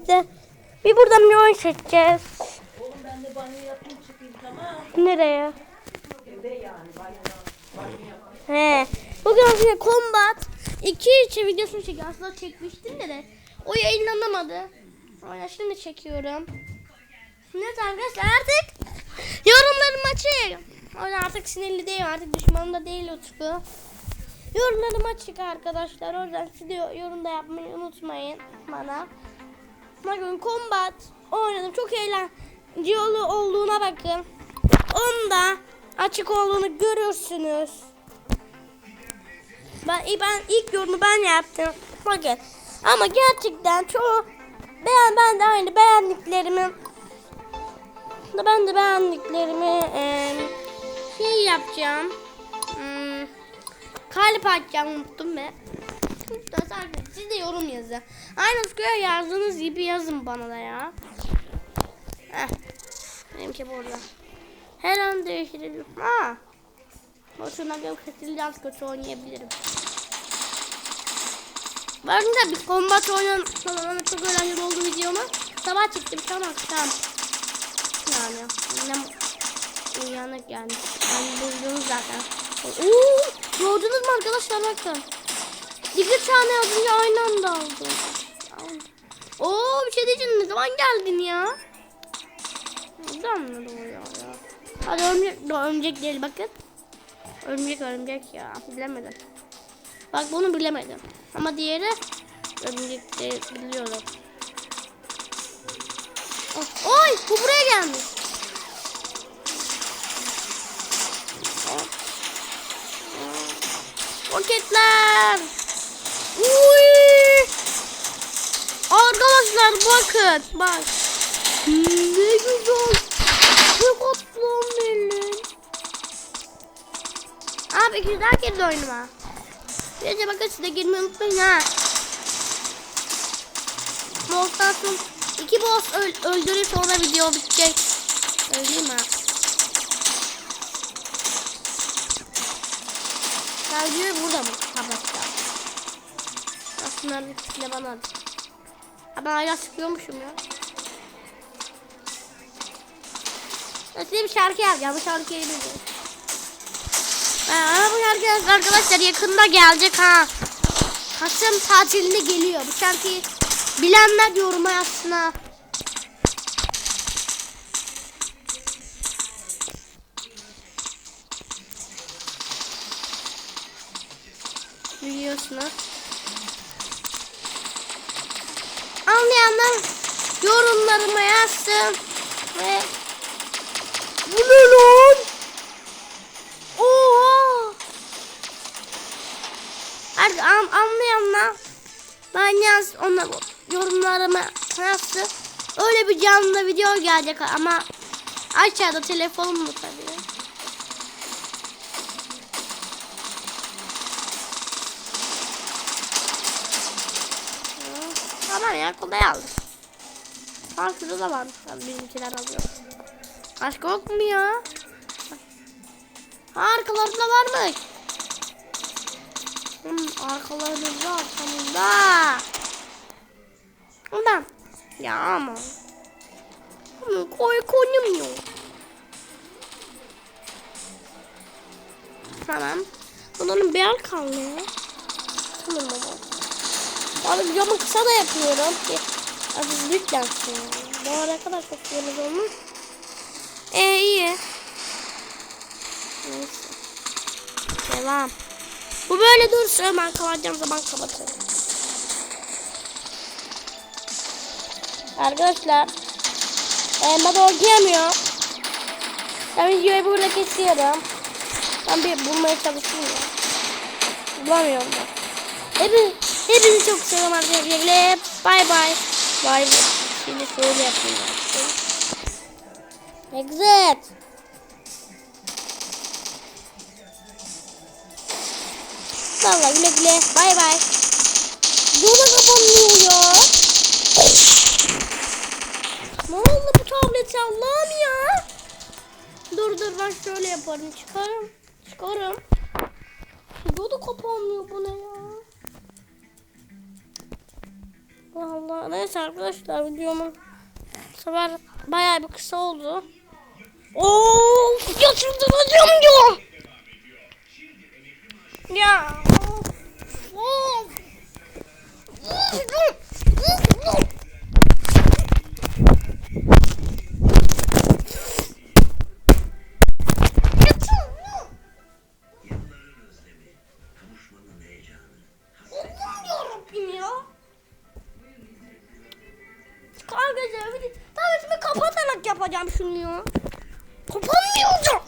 de bir buradan bir oyun seçeceğiz. Oğlum ben de banyo yapayım çıkayım tamam. Nereye? Eve yani banyo. He. Bugün size Combat 2 içi videosunu çekiyorum. Aslında çekmiştim de de. O yayınlanamadı. O yüzden şimdi çekiyorum. Evet arkadaşlar artık yorumlarım açık. O yüzden artık sinirli değil artık düşmanım da değil Utku. Yorumlarım açık arkadaşlar. O yüzden siz de yorumda yapmayı unutmayın bana. Bakın Combat oynadım. Çok eğlenceli olduğuna bakın. Onda açık olduğunu görürsünüz. Ben, ben ilk yorumu ben yaptım. Bakın. Ama gerçekten çoğu beğen ben de aynı beğendiklerimi da ben de beğendiklerimi eee, şey yapacağım. Hmm, kalp atacağım unuttum be. Siz de yorum yazın. Aynı Utku'ya yazdığınız gibi yazın bana da ya. Heh. Benimki burada. Her an değiştirelim. Ha. Boşuna benim kesinlikle az kötü oynayabilirim. Ben de bir kombat. Sonra çok eğlenceli oldu videomu. Sabah çıktım tam akşam. Yani annem uyanık yani. Ben buldunuz zaten. Oo, gördünüz mü arkadaşlar bakın. İki tane az önce aynı anda aldım. Oo bir şey diyeceğim ne zaman geldin ya? Buradan mı doğuyor ya? Hadi örümcek, örümcek değil bakın. Örümcek örümcek ya bilemedim. Bak bunu bilemedim. Ama diğeri örümcek de biliyorum. Oh, Oy bu buraya gelmiş. Oh. Roketler. Uy. Arkadaşlar bakın bak. Ne güzel. Ne katlan benim. Abi güzel girdi oyunuma. Böylece bakın size girmeyi unutmayın ha. Boss'tan iki boss öl öldürür sonra video bitecek. Değil mi? Sadece burada mı? Kapatacağım. Aslında ikisini bana at. Ha ben hala sıkıyormuşum ya. Size bir şarkı yapacağım. Bu şarkıyı bilmiyorum. Aa, bu şarkı arkadaşlar yakında gelecek ha. Kasım tatilinde geliyor. Bu şarkıyı bilenler yoruma yazsın ha. Biliyorsunuz. Anlayanlar yorumlarıma yazsın. Ve bu ne lan? Oha! Artık an, anlayanlar ben yaz ona yorumlarıma yazsın. Öyle bir canlı video gelecek ama aşağıda telefonum mu tabii. Tamam ya kolay aldım. Ha şurada da var. Ben bizimkiler alıyorum. Başka yok mu ya? Ha, arkalarında varmış. Hmm, arkalarında arkamında. Ondan. Ya ama. Koy konum yok. Tamam. Bunların bir el kaldı. Tamam baba. Abi camı kısa da yapıyorum ki. Az lütfensin. Bu araya kadar çok yeniz olmuş. Ee iyi. Neyse. Devam. Bu böyle dursun. Ben kapatacağım zaman kapatırım. Arkadaşlar. E, ben okuyamıyorum. Ben videoyu burada kesiyorum. Ben bir bulmaya çalışayım ya. Bulamıyorum da. Hepiniz, hepinizi çok seviyorum arkadaşlar. Bay bay. Bay bay. Şimdi şöyle yapayım. Exit. Valla güle güle. Bay bay. Yola kapanmıyor ya. Ne oldu bu tablete Allah'ım ya. Dur dur ben şöyle yaparım. Çıkarım. Çıkarım. Neyse arkadaşlar videomun sefer bayağı bir kısa oldu. Oo, ya çıldıracağım ya. Ya. of, of. Yılların yapacağım şunu ya. Kapanmıyor lan?